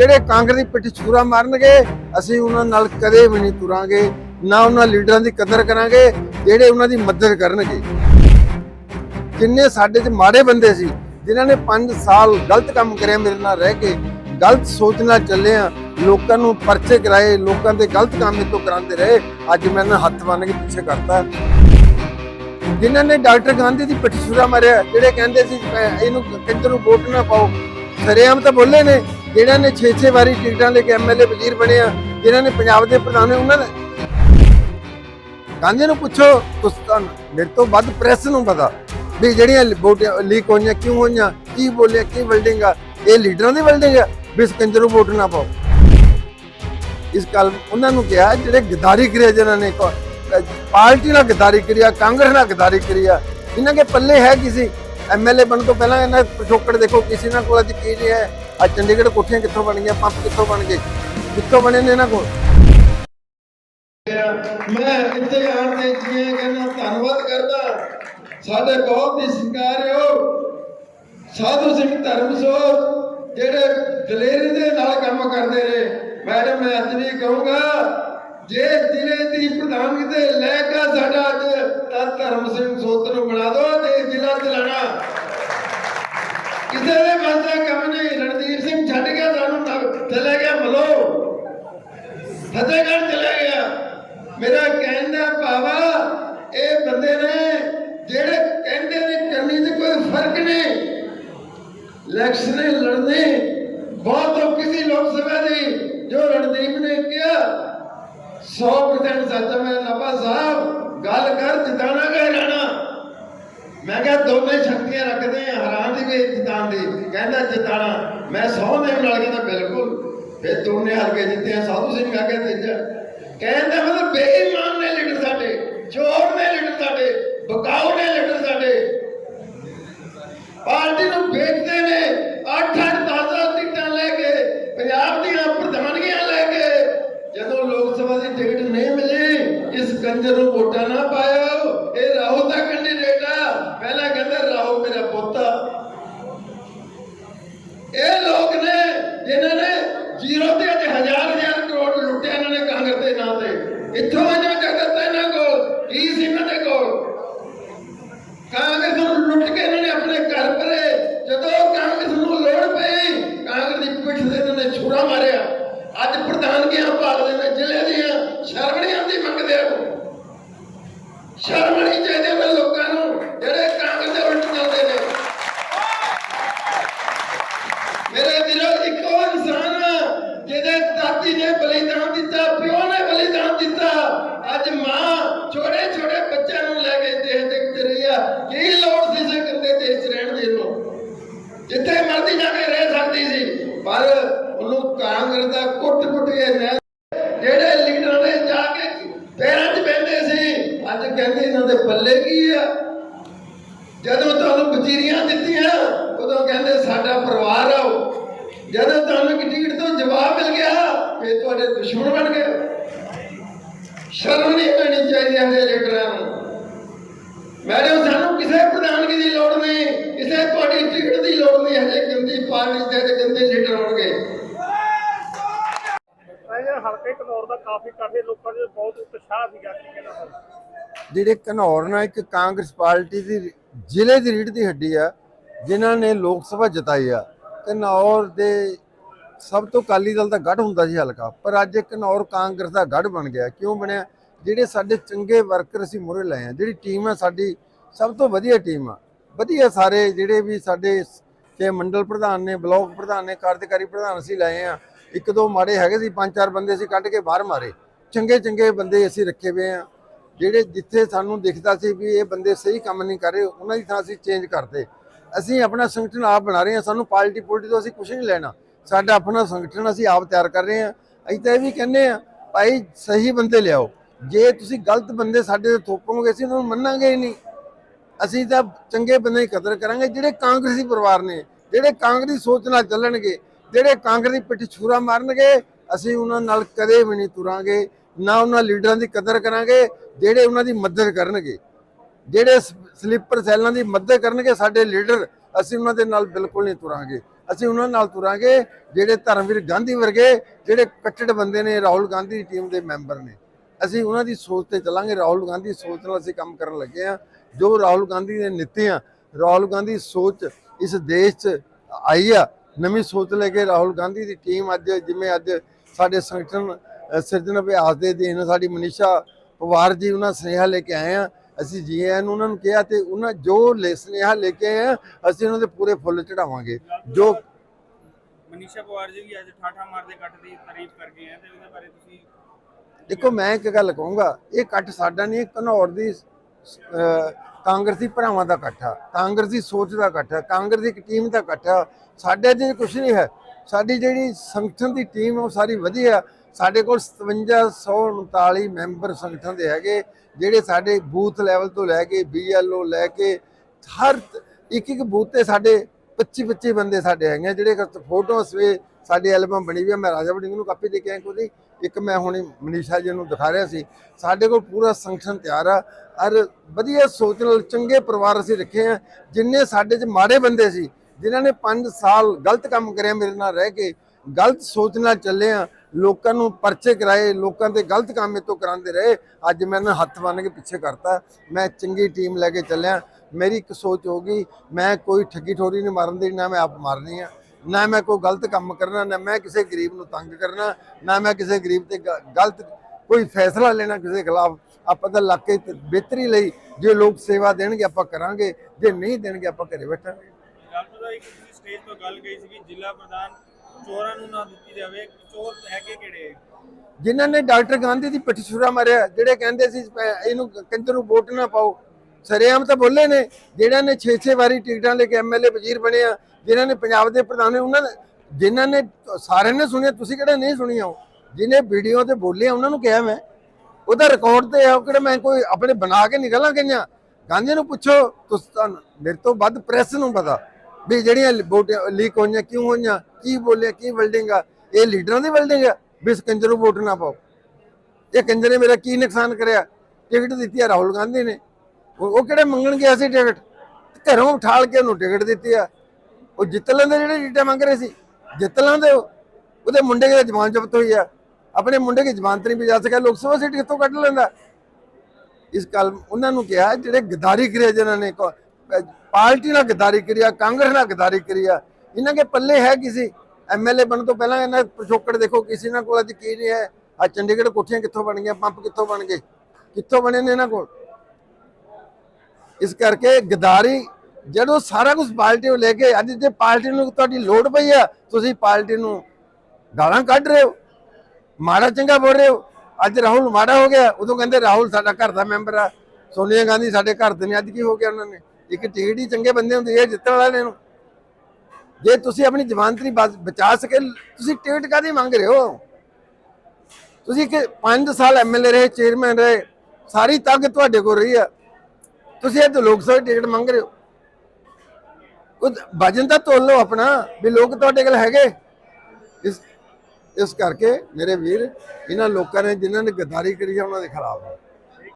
ਜਿਹੜੇ ਕਾਂਗਰਸ ਦੀ ਪਿੱਠ ਛੁਰਾ ਮਾਰਨਗੇ, ਅਸੀਂ ਉਹਨਾਂ ਨਾਲ ਕਦੇ ਵੀ ਨਹੀਂ ਤੁਰਾਂਗੇ, ਨਾ ਉਹਨਾਂ ਲੀਡਰਾਂ ਦੀ ਕਦਰ ਕਰਾਂਗੇ, ਜਿਹੜੇ ਉਹਨਾਂ ਦੀ ਮਦਦ ਕਰਨਗੇ। ਜਿੰਨੇ ਸਾਡੇ 'ਚ ਮਾੜੇ ਬੰਦੇ ਸੀ, ਜਿਨ੍ਹਾਂ ਨੇ 5 ਸਾਲ ਗਲਤ ਕੰਮ ਕਰਿਆ ਮੇਰੇ ਨਾਲ ਰਹਿ ਕੇ, ਗਲਤ ਸੋਚਣਾ ਨਾਲ ਚੱਲੇ ਆ, ਲੋਕਾਂ ਨੂੰ ਪਰਚੇ ਕਰਾਏ, ਲੋਕਾਂ ਦੇ ਗਲਤ ਕੰਮ ਇਹ ਤੋਂ ਕਰਾਉਂਦੇ ਰਹੇ, ਅੱਜ ਮੈਂ ਇਹਨਾਂ ਹੱਥ ਬੰਨ ਕੇ ਪਿੱਛੇ ਕਰਤਾ। ਜਿਨ੍ਹਾਂ ਨੇ ਡਾਕਟਰ ਗਾਂਧੀ ਦੀ ਪਿੱਠ ਛੁਰਾ ਮਾਰਿਆ, ਜਿਹੜੇ ਕਹਿੰਦੇ ਸੀ ਇਹਨੂੰ ਕਿੰਦਰ ਨੂੰ ਵੋਟ ਨਾ ਪਾਓ? ਸਰੇਆਮ ਤਾਂ ਬੋਲੇ ਨੇ। ਜਿਹੜਾ ਨੇ 6-6 ਵਾਰੀ ਟਿਕਟਾਂ ਲੈ ਕੇ ਐਮਐਲਏ ਵਜ਼ੀਰ ਬਣਿਆ ਜਿਨ੍ਹਾਂ ਨੇ ਪੰਜਾਬ ਦੇ ਪ੍ਰਧਾਨ ਉਹਨਾਂ ਨੇ ਗਾਂਧੀ ਨੂੰ ਪੁੱਛੋ, ਤੁਸੀਂ ਤਾਂ ਮੇਰੇ ਤੋਂ ਵੱਧ ਪ੍ਰੈਸ ਨੂੰ ਪਤਾ ਵੀ ਜਿਹੜੀਆਂ ਲੀਕ ਹੋਈਆਂ, ਕਿਉਂ ਹੋਈਆਂ, ਕੀ ਬੋਲਿਆ, ਕੀ ਬਿਲਡਿੰਗ ਆ, ਇਹ ਲੀਡਰਾਂ ਦੀ ਬਿਲਡਿੰਗ ਆ, ਵੀ ਇਸ ਨੂੰ ਵੋਟ ਨਾ ਪਾਓ। ਇਸ ਗੱਲ ਉਹਨਾਂ ਨੂੰ ਕਿਹਾ, ਜਿਹੜੇ ਗਦਾਰੀ ਕਰਿਆ ਜਿਹਨਾਂ ਨੇ ਪਾਰਟੀ ਨਾਲ ਗਦਾਰੀ ਕਰਿਆ ਕਾਂਗਰਸ ਨਾਲ ਗਦਾਰੀ ਕਰਿਆ ਇਹਨਾਂ ਦੇ ਪੱਲੇ ਹੈ ਕਿਸੇ ਐਮਐਲਏ ਬਣਨ ਤੋਂ ਪਹਿਲਾਂ ਇਹਨਾਂ ਪਿਛੋਕੜ ਦੇਖੋ, ਕਿਸੇ ਨਾਲ ਕੋਲ ਅੱਜ ਕੀ ਨਹੀਂ ਹੈ। ਅੱਜ ਚੰਡੀਗੜ੍ਹ ਕੋਠੀਆਂ ਕਿੱਥੋਂ ਬਣ ਗਈਆਂ ਪੰਪ ਕਿੱਥੋਂ ਬਣ ਗਏ? ਕਿੱਥੋਂ ਬਣੇ ਨੇ ਇਹਨਾਂ ਕੋਲ? ਮੈਂ ਇੱਥੇ ਆਣ ਦੇ ਜੀਏ ਕਹਿੰਦਾ, ਧੰਨਵਾਦ ਕਰਦਾ। ਸਾਡੇ ਬਹੁਤ ਹੀ ਸਤਿਕਾਰਯੋਗ ਸਾਧੂ ਸਿੰਘ ਧਰਮਸੋਤ ਜਿਹੜੇ ਦਲੇਰੀ ਦੇ ਨਾਲ ਕੰਮ ਕਰਦੇ ਨੇ। ਮੈਡਮ, ਮੈਂ ਅੱਜ ਵੀ ਕਹੂੰਗਾ, ਜੇ ਜ਼ਿਲ੍ਹੇ ਦੀ ਪ੍ਰਧਾਨਗੀ ਤੇ ਲੈ ਕੇ ਸਾਡਾ ਅੱਜ ਤਾਂ ਧਰਮ ਸਿੰਘ ਸੋਤ ਨੂੰ ਬਣਾ ਦਿਓ, ਤੇ ਜ਼ਿਲ੍ਹਾ ਚਲਾਣਾ। ਕਿਸੇ ਦੇ ਵਾਸਤੇ ਕੰਮ ਨਹੀਂ ਰਣਦੀਪ ਸਿੰਘ ਛੱਡ ਗਿਆ ਸਾਨੂੰ ਨਾ- ਚਲੇ ਗਿਆ ਮਲੋ ਫਤਿਹਗੜ੍ਹ ਚਲੇ ਗਿਆ। ਮੇਰਾ ਕਹਿਣ ਦਾ ਭਾਵਾ, ਇਹ ਬੰਦੇ ਨੇ ਜਿਹੜੇ ਕਹਿੰਦੇ ਨੇ ਕਰਨੀ ਤੇ ਕੋਈ ਫ਼ਰਕ ਨਹੀਂ। ਇਲੈਕਸ਼ਨ ਲੜਨੇ, ਬਹੁਤ ਔਖੀ ਸੀ ਲੋਕ ਸਭਾ ਦੀ, ਜੋ ਰਣਦੀਪ ਨੇ ਕਿਹਾ 100% ਸੱਚ ਮੈਂ ਨਵਾਂ ਸਾਹਿਬ, ਗੱਲ ਕਰ ਜਿਤਾਣਾ ਕਿ ਹਰਾਣਾ ਮੈਂ ਕਿਹਾ ਦੋਨੇ ਸ਼ਕਤੀਆਂ ਰੱਖਦੇ ਆ ਹਰਾਨ ਦੀ ਵੀ ਜਿਤਾਣ ਦੀ। ਕਹਿੰਦਾ ਜਿਤਾਣਾ ਮੈਂ ਸੌ ਦੇ ਨਾਲ ਕਹਿੰਦਾ ਬਿਲਕੁਲ। ਫਿਰ ਦੋਨੇ ਹਲਕੇ ਜਿੱਤੇ ਆ, ਸਾਧੂ ਸਿੰਘ ਆ ਕੇ ਤੀਜਾ। ਕਹਿੰਦਾ, ਮਤਲਬ ਬੇਈਮਾਨ ਨੇ ਲੀਡਰ ਸਾਡੇ, ਚੋਰ ਨੇ ਲੀਡਰ ਸਾਡੇ ਬਕਾਊ ਨੇ ਲੀਡਰ ਸਾਡੇ ਪਾਰਟੀ ਨੂੰ ਵੇਚਦੇ ਨੇ 8-8 10 ਟਿਕਟਾਂ ਲੈ ਕੇ ਪੰਜਾਬ ਦੀਆਂ ਪ੍ਰਧਾਨਗੀਆਂ ਲੈ ਕੇ ਜਦੋਂ ਲੋਕ ਸਭਾ ਦੀ ਟਿਕਟ ਨਹੀਂ ਮਿਲੀ ਇਸ ਕੰਜਰ ਨੂੰ ਵੋਟਾਂ ਨਾ ਪਾਇਓ ਇਹ ਰਾਹੁਲ ਦਾ ਕੈਂਡੀਡੇਟ ਆ ਪਹਿਲਾਂ ਕਹਿੰਦੇ ਰਾਹੁਲ ਮੇਰਾ ਪੁੱਤ ਆ ਇਹ ਲੋਕ ਨੇ ਜਿਨ੍ਹਾਂ ਨੇ ਜ਼ੀਰੋ ਤੇ ਅੱਜ ਹਜ਼ਾਰ ਹਜ਼ਾਰ ਕਰੋੜ ਲੁੱਟਿਆ ਇਹਨਾਂ ਨੇ ਕਾਂਗਰਸ ਦੇ ਨਾਂ ਤੇ ਇੱਥੋਂ ਇਹਨਾਂ ਜਗਤ ਇਹਨਾਂ ਕੋਲ ਕੀ ਸੀ ਇਹਨਾਂ ਦੇ ਕੋਲ ਕਾਂਗਰਸ ਨੂੰ ਲੁੱਟ ਕੇ ਇਹਨਾਂ ਨੇ ਆਪਣੇ ਘਰ ਭਰੇ ਜਦੋਂ ਕਾਂਗਰਸ ਨੂੰ ਲੋੜ ਪਈ ਕਾਂਗਰਸ ਦੀ ਪਿੱਠ ਤੇ ਇਹਨਾਂ ਨੇ ਛੁਰਾ ਮਾਰਿਆ ਅੱਜ ਪ੍ਰਧਾਨਗੀਆਂ ਭਾਲਦੇ ਨੇ ਜ਼ਿਲ੍ਹੇ ਦੀਆਂ ਸ਼ਰਮ ਨਹੀਂ ਆਉਂਦੀ ਮੰਗਦੇ ਆ ਸ਼ਰਮ ਨਹੀਂ ਚਾਹੀਦੀ ਉਹਨਾਂ ਲੋਕਾਂ ਨੂੰ ਜਿਹੜੇ ਕਾਂਗਰਸ ਦੇ ਉਲਟ ਚੱਲਦੇ ਨੇ ਮੇਰੇ ਦਿਲੋਂ ਇੱਕੋ ਇਨਸਾਨ ਆ, ਜਿਹਦੇ ਦਾਦੀ ਨੇ ਬਲੀਦਾਨ ਦਿੱਤਾ ਪਿਓ ਨੇ ਬਲੀਦਾਨ ਦਿੱਤਾ ਅੱਜ ਮਾਂ ਛੋਟੇ ਛੋਟੇ ਬੱਚਿਆਂ ਨੂੰ ਲੈ ਕੇ ਦੇਸ਼ ਦੇ ਵਿੱਚ ਰਹੀ ਆ ਕੀ ਲੋੜ ਸੀ ਸੇ ਕਰਦੇ ਦੇਸ਼ 'ਚ ਰਹਿਣ ਦੀ ਨੂੰ ਜਿੱਥੇ ਮਰਦੀ ਜਾ ਕੇ ਰਹਿ ਸਕਦੀ ਸੀ ਪਰ ਉਹਨੂੰ ਕਾਂਗਰਸ ਦਾ ਕੁੱਟ ਕੁੱਟ ਕੇ ਨੇ ਜਿਹੜੇ ਲੀਡਰਾਂ ਨੇ ਜਾ ਕੇ ਪੈਰਾਂ 'ਚ ਬਹਿੰਦੇ ਸੀ ਅੱਜ ਕਹਿੰਦੇ ਇਹਨਾਂ ਦੇ ਪੱਲੇ ਕੀ ਆ ਜਦੋਂ ਤੁਹਾਨੂੰ ਵਜ਼ੀਰੀਆਂ ਦਿੱਤੀਆਂ ਉਦੋਂ ਕਹਿੰਦੇ ਸਾਡਾ ਪਰਿਵਾਰ ਆਓ ਜਦੋਂ ਤੁਹਾਨੂੰ ਤੋਂ ਜਵਾਬ ਮਿਲ ਗਿਆ ਫੇਰ ਤੁਹਾਡੇ ਦੁਸ਼ਮਣ ਬਣ ਗਏ। ਸ਼ਰਮ ਨਹੀਂ ਆਣੀ ਚਾਹੀਦੀ ਹੈ ਲੀਡਰਾਂ ਨੂੰ। ਮੈਡਮ ਸਾਨੂੰ ਕਿਸੇ ਪ੍ਰਧਾਨਗੀ ਦੀ ਲੋੜ ਨਹੀਂ ਕਿਸੇ ਤੁਹਾਡੀ ਟਿਕਟ ਦੀ ਲੋੜ ਨਹੀਂ ਹਜੇ ਗੰਦੀ ਪਾਰਟੀ ਦੇ ਤੇ ਗੰਦੇ ਲੀਡਰ ਹੋਣਗੇ। ਇਹ ਹਲਕੇ ਕਨੌਰ ਦਾ ਕਾਫੀ ਕਾਫੀ ਲੋਕਾਂ ਦੇ ਬਹੁਤ ਉਤਸ਼ਾਹ ਸੀਗਾ ਕੀ ਕਹਿਣਾ ਸਰ ਜਿਹੜੇ ਘਨੌਰ ਨਾਲ ਇੱਕ ਕਾਂਗਰਸ ਪਾਰਟੀ ਦੀ ਜ਼ਿਲ੍ਹੇ ਦੀ ਰੀੜ ਦੀ ਹੱਡੀ ਆ ਜਿਨ੍ਹਾਂ ਨੇ ਲੋਕ ਸਭਾ ਜਿਤਾਈ ਆ ਘਨੌਰ ਦੇ ਸਭ ਤੋਂ ਅਕਾਲੀ ਦਲ ਦਾ ਗੜ ਹੁੰਦਾ ਸੀ ਹਲਕਾ, ਪਰ ਅੱਜ ਇਹ ਘਨੌਰ ਕਾਂਗਰਸ ਦਾ ਗੜ ਬਣ ਗਿਆ। ਕਿਉਂ ਬਣਿਆ? ਜਿਹੜੇ ਸਾਡੇ ਚੰਗੇ ਵਰਕਰ ਅਸੀਂ ਮੁਰੇ ਲਏ ਆ, ਜਿਹੜੀ ਟੀਮ ਆ ਸਾਡੀ, ਸਭ ਤੋਂ ਵਧੀਆ ਟੀਮ ਆ। ਵਧੀਆ ਸਾਰੇ ਜਿਹੜੇ ਵੀ ਸਾਡੇ ਤੇ ਮੰਡਲ ਪ੍ਰਧਾਨ ਨੇ, ਬਲਾਕ ਪ੍ਰਧਾਨ ਨੇ, ਕਾਰਜਕਾਰੀ ਪ੍ਰਧਾਨ ਅਸੀਂ ਲਏ ਆ। ਇੱਕ ਦੋ ਮਾੜੇ ਹੈਗੇ ਸੀ, ਪੰਜ ਚਾਰ ਬੰਦੇ ਅਸੀਂ ਕੱਢ ਕੇ ਬਾਹਰ ਮਾਰੇ। ਚੰਗੇ ਚੰਗੇ ਬੰਦੇ ਅਸੀਂ ਰੱਖੇ ਹੋਏ ਆ। ਜਿਹੜੇ ਜਿੱਥੇ ਸਾਨੂੰ ਦਿਖਦਾ ਸੀ ਵੀ ਇਹ ਬੰਦੇ ਸਹੀ ਕੰਮ ਨਹੀਂ ਕਰ ਰਹੇ, ਉਹਨਾਂ ਦੀ ਥਾਂ ਅਸੀਂ ਚੇਂਜ ਕਰਦੇ। ਅਸੀਂ ਆਪਣਾ ਸੰਗਠਨ ਆਪ ਬਣਾ ਰਹੇ ਹਾਂ ਸਾਨੂੰ ਪਾਰਟੀ ਪੁਲਟੀ ਤੋਂ ਅਸੀਂ ਕੁਝ ਨਹੀਂ ਲੈਣਾ। ਸਾਡਾ ਆਪਣਾ ਸੰਗਠਨ ਅਸੀਂ ਆਪ ਤਿਆਰ ਕਰ ਰਹੇ ਹਾਂ। ਅਸੀਂ ਤਾਂ ਇਹ ਵੀ ਕਹਿੰਦੇ ਆ ਭਾਈ ਸਹੀ ਬੰਦੇ ਲਿਆਓ। ਜੇ ਤੁਸੀਂ ਗਲਤ ਬੰਦੇ ਸਾਡੇ ਤੇ ਥੋਪੋਗੇ, ਅਸੀਂ ਉਹਨਾਂ ਨੂੰ ਮੰਨਾਂਗੇ ਹੀ ਨਹੀਂ। ਅਸੀਂ ਤਾਂ ਚੰਗੇ ਬੰਦੇ ਦੀ ਕਦਰ ਕਰਾਂਗੇ, ਜਿਹੜੇ ਕਾਂਗਰਸੀ ਪਰਿਵਾਰ ਨੇ, ਜਿਹੜੇ ਕਾਂਗਰਸੀ ਸੋਚ ਨਾਲ ਚੱਲਣਗੇ, ਜਿਹੜੇ ਕਾਂਗਰਸ ਦੀ ਪਿੱਠ ਛੂਰਾ ਮਾਰਨਗੇ, ਅਸੀਂ ਉਹਨਾਂ ਨਾਲ ਕਦੇ ਵੀ ਨਹੀਂ ਤੁਰਾਂਗੇ, ਨਾ ਉਹਨਾਂ ਲੀਡਰਾਂ ਦੀ ਕਦਰ ਕਰਾਂਗੇ, ਜਿਹੜੇ ਉਹਨਾਂ ਦੀ ਮਦਦ ਕਰਨਗੇ। ਜਿਹੜੇ ਸਲੀਪਰ ਸੈੱਲਾਂ ਦੀ ਮਦਦ ਕਰਨਗੇ, ਸਾਡੇ ਲੀਡਰ ਅਸੀਂ ਉਹਨਾਂ ਦੇ ਨਾਲ ਬਿਲਕੁਲ ਨਹੀਂ ਤੁਰਾਂਗੇ। ਅਸੀਂ ਉਹਨਾਂ ਨਾਲ ਤੁਰਾਂਗੇ, ਜਿਹੜੇ ਧਰਮਵੀਰ ਗਾਂਧੀ ਵਰਗੇ ਜਿਹੜੇ ਕੱਟੜ ਬੰਦੇ ਨੇ, ਰਾਹੁਲ ਗਾਂਧੀ ਦੀ ਟੀਮ ਦੇ ਮੈਂਬਰ ਨੇ। ਅਸੀਂ ਉਹਨਾਂ ਦੀ ਸੋਚ ਤੇ ਚੱਲਾਂਗੇ। ਰਾਹੁਲ ਗਾਂਧੀ ਸੋਚ ਨਾਲ ਅਸੀਂ ਕੰਮ ਕਰਨ ਲੱਗੇ ਆ ਜੋ ਰਾਹੁਲ ਗਾਂਧੀ ਦੇ ਨੀਤੀਆਂ ਰਾਹੁਲ ਗਾਂਧੀ ਸੋਚ ਇਸ ਦੇਸ਼ 'ਚ ਆਈ ਆ। ਨਵੀਂ ਸੋਚ ਲੈ ਕੇ ਰਾਹੁਲ ਗਾਂਧੀ ਦੀ ਟੀਮ ਅੱਜ ਜਿਵੇਂ ਅੱਜ ਸਾਡੇ ਸੰਗਠਨ ਸਿਰਜਣ ਅਭਿਆਸ ਦੇ ਅਧੀਨ ਸਾਡੀ ਮਨੀਸ਼ਾ ਪਵਾਰ ਜੀ ਉਹਨਾਂ ਸੁਨੇਹਾ ਲੈ ਕੇ ਆਏ ਆ। ਅਸੀਂ ਜੀਐਨ ਉਹਨਾਂ ਨੂੰ ਕਿਹਾ ਤੇ ਉਹਨਾਂ ਜੋ ਲੈ ਸੁਨੇਹਾ ਲੈ ਕੇ ਆਏ ਆ ਅਸੀਂ ਉਹਨਾਂ ਦੇ ਪੂਰੇ ਫੁੱਲ ਚੜਾਵਾਂਗੇ ਜੋ ਮਨੀਸ਼ਾ ਪਵਾਰ ਜੀ ਵੀ ਅੱਜ ਠਾਠਾ ਮਾਰਦੇ ਕੱਟ ਦੀ ਤਾਰੀਫ ਕਰ ਗਏ ਆ ਤੇ ਉਹਦੇ ਬਾਰੇ ਤੁਸੀਂ ਦੇਖੋ ਮੈਂ ਇੱਕ ਗੱਲ ਕਹੂੰਗਾ ਇਹ ਇਕੱਠ ਸਾਡਾ ਨਹੀਂ ਘਨੌਰ ਦੀ ਅਹ, ਕਾਂਗਰਸੀ ਭਰਾਵਾਂ ਦਾ ਇਕੱਠ ਆ ਕਾਂਗਰਸੀ ਸੋਚ ਦਾ ਇਕੱਠ ਆ ਕਾਂਗਰਸ ਇੱਕ ਟੀਮ ਦਾ ਇਕੱਠ ਆ। ਸਾਡੇ ਚ ਕੁਝ ਨਹੀਂ ਹੈ। ਸਾਡੀ ਜਿਹੜੀ ਸੰਗਠਨ ਦੀ ਟੀਮ ਉਹ ਸਾਰੀ ਵਧੀਆ ਸਾਡੇ ਕੋਲ 5739 ਮੈਂਬਰ ਸੰਗਠਨ ਦੇ ਹੈਗੇ। ਜਿਹੜੇ ਸਾਡੇ ਬੂਥ ਲੈਵਲ ਤੋਂ ਲੈ ਕੇ ਬੀਐਲਓ ਲੈ ਕੇ ਹਰ ਇੱਕ ਇੱਕ ਬੂਥ ਤੇ ਸਾਡੇ 25 25 ਬੰਦੇ ਸਾਡੇ ਹੈਗੇ ਆ, ਜਿਹੜੇ ਫੋਟੋ ਸਵੇ ਸਾਡੀ ਐਲਬਮ ਬਣੀ ਵੀ ਆ ਮੈਂ ਰਾਜਾ ਵੜਿੰਗ ਨੂੰ ਕਾਪੀ ਦੇ ਕੇ ਆਇਆ ਕੋਈ ਇੱਕ ਮੈਂ ਹੁਣੇ ਮਨੀਸ਼ਾ ਜੀ ਨੂੰ ਦਿਖਾ ਰਿਹਾ ਸੀ। ਸਾਡੇ ਕੋਲ ਪੂਰਾ ਸੰਗਠਨ ਤਿਆਰ ਆ। ਔਰ ਵਧੀਆ ਸੋਚ ਨਾਲ ਚੰਗੇ ਪਰਿਵਾਰ ਅਸੀਂ ਰੱਖੇ ਆ ਜਿੰਨੇ ਸਾਡੇ 'ਚ ਮਾੜੇ ਬੰਦੇ ਸੀ ਜਿਨ੍ਹਾਂ ਨੇ 5 ਸਾਲ ਗਲਤ ਕੰਮ ਕਰਿਆ ਮੇਰੇ ਨਾਲ ਰਹਿ ਕੇ ਗਲਤ ਸੋਚ ਨਾਲ ਚੱਲੇ ਆ ਲੋਕਾਂ ਨੂੰ ਪਰਚੇ ਕਰਾਏ, ਲੋਕਾਂ ਤੇ ਗਲਤ ਕੰਮ ਇਹ ਤੋਂ ਕਰਾਉਂਦੇ ਰਹੇ। ਅੱਜ ਮੈਂ ਇਹਨਾਂ ਹੱਥ ਬੰਨ ਕੇ ਪਿੱਛੇ ਕਰਤਾ। ਮੈਂ ਚੰਗੀ ਟੀਮ ਲੈ ਕੇ ਚੱਲਿਆ। ਮੇਰੀ ਇੱਕ ਸੋਚ ਹੋ ਗਈ, ਮੈਂ ਕੋਈ ਠੱਗੀ ਠੋਰੀ ਨਹੀਂ ਮਾਰਨ ਦੀ ਨਾ ਮੈਂ ਆਪ ਮਾਰਨੀ ਆ। ਨਾ ਮੈਂ ਕੋਈ ਗਲਤ ਕੰਮ ਕਰਨਾ, ਨਾ ਮੈਂ ਕਿਸੇ ਗਰੀਬ ਨੂੰ ਤੰਗ ਕਰਨਾ, ਨਾ ਮੈਂ ਕਿਸੇ ਗਰੀਬ ਤੇ ਗਲਤ ਕੋਈ ਫੈਸਲਾ ਲੈਣਾ ਕਿਸੇ ਖਿਲਾਫ। ਆਪਾਂ ਤਾਂ ਇਲਾਕੇ ਬਿਹਤਰੀ ਲਈ ਜੇ ਲੋਕ ਸੇਵਾ ਦੇਣਗੇ, ਆਪਾਂ ਕਰਾਂਗੇ। ਜੇ ਨਹੀਂ ਦੇਣਗੇ, ਆਪਾਂ ਘਰੇ ਬੈਠਾਂਗੇ। ਗੱਲ ਤੋਂ ਇੱਕ ਸਟੇਜ ਤੋਂ ਗੱਲ ਕਹੀ ਸੀ ਕਿ ਜ਼ਿਲ੍ਹਾ ਪ੍ਰਧਾਨ ਚੋਰਾਂ ਨੂੰ ਨਾ ਦਿੱਤੀ ਜਾਵੇ, ਚੋਰ ਹੈਗੇ ਕਿਹੜੇ? ਜਿਨ੍ਹਾਂ ਨੇ ਡਾਕਟਰ ਗਾਂਧੀ ਦੀ ਪਿੱਠ ਛੁਰਾ ਮਾਰਿਆ, ਜਿਹੜੇ ਕਹਿੰਦੇ ਸੀ ਪ- ਇਹਨੂੰ ਕੰਜਰ ਨੂੰ ਵੋਟ ਨਾ ਪਾਓ। ਸਰੇਆਮ ਤਾਂ ਬੋਲੇ ਨੇ ਜਿਹੜਾ ਨੇ 6-6 ਵਾਰੀ ਟਿਕਟਾਂ ਲੈ ਕੇ ਐਮਐਲਏ ਵਜ਼ੀਰ ਬਣਿਆ, ਜਿਨ੍ਹਾਂ ਨੇ ਪੰਜਾਬ ਦੇ ਪ੍ਰਧਾਨ ਨੇ, ਉਹਨਾਂ ਨੇ, ਜਿਨ੍ਹਾਂ ਨੇ, ਸਾਰਿਆਂ ਨੇ ਸੁਣਿਆ, ਤੁਸੀਂ ਕਿਹੜਾ ਨਹੀਂ ਸੁਣੀਆਂ ਉਹ ਜਿਹਨੇ ਵੀਡੀਓ ਤੇ ਬੋਲਿਆ, ਉਹਨਾਂ ਨੂੰ ਕਿਹਾ ਮੈਂ। ਉਹਦਾ ਰਿਕਾਰਡ ਤੇ ਆ, ਉਹ ਕਿਹੜਾ ਮੈਂ ਕੋਈ ਆਪਣੇ ਬਣਾ ਕੇ ਨਿਕਲਾਂ ਗਈਆਂ ਗਾਂਧੀ ਨੂੰ ਪੁੱਛੋ, ਤੁਸੀਂ, ਤਾਂ ਮੇਰੇ ਤੋਂ ਵੱਧ ਪ੍ਰੈਸ ਨੂੰ ਪਤਾ। ਵੀ ਜਿਹੜੀਆਂ ਵੋਟ ਲੀਕ ਹੋਈਆਂ, ਕਿਉਂ ਹੋਈਆਂ, ਕੀ ਬੋਲਿਆ, ਕੀ ਬਿਲਡਿੰਗ ਆ, ਇਹ ਲੀਡਰਾਂ ਦੀ ਬਿਲਡਿੰਗ ਆ ਵੀ ਇਸ ਨੂੰ ਵੋਟ ਨਾ ਪਾਓ। ਇਹ ਕੰਜਰ ਨੇ ਮੇਰਾ ਕੀ ਨੁਕਸਾਨ ਕਰਿਆ? ਟਿਕਟ ਦਿੱਤੀ ਆ ਰਾਹੁਲ ਗਾਂਧੀ ਨੇ। ਉਹ ਕਿਹੜੇ ਮੰਗਣ ਗਿਆ ਸੀ ਟਿਕਟ? ਘਰੋਂ ਉਠਾਲ ਕੇ ਉਹਨੂੰ ਟਿਕਟ ਦਿੱਤੀ ਆ। ਉਹ ਜਿੱਤ ਲੈਂਦੇ ਜਿਹੜੇ ਟਿਕਟਾਂ ਮੰਗ ਰਹੇ ਸੀ, ਜਿੱਤ ਲੈਂਦੇ ਉਹਦੇ ਮੁੰਡੇ ਦੀ ਜ਼ਬਾਨ ਜ਼ਬਤ ਹੋਈ ਆ। ਆਪਣੇ ਮੁੰਡੇ ਦੀ ਜ਼ਬਾਨ ਤੇ ਨਹੀਂ ਵੀ ਸਕਿਆ, ਲੋਕ ਸਭਾ ਸੀਟ ਕਿੱਥੋਂ ਕੱਢ ਲੈਂਦਾ? ਇਸ ਕੱਲ ਉਹਨਾਂ ਨੂੰ ਕਿਹਾ, ਜਿਹੜੇ ਗਦਾਰੀ ਕਰਿਆ ਜਿਨ੍ਹਾਂ ਨੇ ਕੋ- ਅਹ ਪਾਰਟੀ ਨਾਲ ਗਦਾਰੀ ਕਰਿਆ ਕਾਂਗਰਸ ਨਾਲ ਗਦਾਰੀ ਕਰਿਆ ਇਹਨਾਂ ਦੇ ਪੱਲੇ ਹੈ ਕਿਸੇ ਐਮਐਲਏ ਬਣਨ ਤੋਂ ਪਹਿਲਾਂ ਇਹਨਾਂ ਪਿਛੋਕੜ ਦੇਖੋ, ਕਿਸੇ ਨਾਲ ਕੋਲ ਅੱਜ ਕੀ ਨਹੀਂ ਹੈ। ਆ ਚੰਡੀਗੜ੍ਹ ਕੋਠੀਆਂ ਕਿੱਥੋਂ ਬਣ ਗਈਆਂ, ਪੰਪ ਕਿੱਥੋਂ ਬਣ ਗਏ? ਕਿੱਥੋਂ ਬਣੇ ਨੇ ਇਹਨਾਂ ਕੋਲ? ਇਸ ਕਰਕੇ ਗਦਾਰੀ, ਜਦੋਂ ਸਾਰਾ ਕੁਝ ਪਾਰਟੀ ਨੂੰ ਲੈ ਕੇ ਅੱਜ ਜੇ ਪਾਰਟੀ ਨੂੰ ਤੁਹਾਡੀ ਲੋੜ ਪਈ ਆ, ਤੁਸੀਂ ਪਾਰਟੀ ਨੂੰ ਗਾਲਾਂ ਕੱਢ ਰਹੇ ਹੋ। ਮਾੜਾ ਚੰਗਾ ਬੋਲ ਰਹੇ ਹੋ। ਅੱਜ ਰਾਹੁਲ ਮਾੜਾ ਹੋ ਗਿਆ, ਉਦੋਂ ਕਹਿੰਦੇ ਰਾਹੁਲ ਸਾਡਾ ਘਰ ਦਾ ਮੈਂਬਰ ਆ। ਸੋਨੀਆ ਗਾਂਧੀ ਸਾਡੇ ਘਰ ਦੇ ਨੇ, ਅੱਜ ਕੀ ਹੋ ਗਿਆ ਉਹਨਾਂ ਨੇ? ਇੱਕ ਟਿਕਟ ਹੀ ਚੰਗੇ ਬੰਦੇ ਹੁੰਦੇ ਇਹ ਜਿੱਤਣ ਵਾਲੇ ਨੂੰ ਜੇ ਤੁਸੀਂ ਆਪਣੀ ਜਵਾਨਤਰੀ ਬਚਾ ਸਕੇ, ਤੁਸੀਂ ਟਿਕਟ ਕਾਦੀ ਮੰਗ ਰਹੇ ਹੋ? ਤੁਸੀਂ ਕਿ 5 ਸਾਲ ਐਮਐਲਏ ਰਹੇ, ਚੇਅਰਮੈਨ ਰਹੇ, ਸਾਰੀ ਤੱਕ ਤੁਹਾਡੇ ਕੋਲ ਰਹੀ ਆ। ਤੁਸੀਂ ਇਹ ਲੋਕ ਸਭਾ ਟਿਕਟ ਮੰਗ ਰਹੇ ਹੋ। ਕੁਝ ਵਜਨ ਤਾਂ ਤੋਲ ਲਓ ਆਪਣਾ, ਵੀ ਲੋਕ ਤੁਹਾਡੇ ਕੋਲ ਹੈਗੇ। ਇਸ ਇਸ ਕਰਕੇ ਮੇਰੇ ਵੀਰ, ਇਹਨਾਂ ਲੋਕਾਂ ਨੇ ਜਿਨ੍ਹਾਂ ਨੇ ਗਦਾਰੀ ਕਰੀ ਹੈ ਉਹਨਾਂ ਦੇ ਖਿਲਾਫ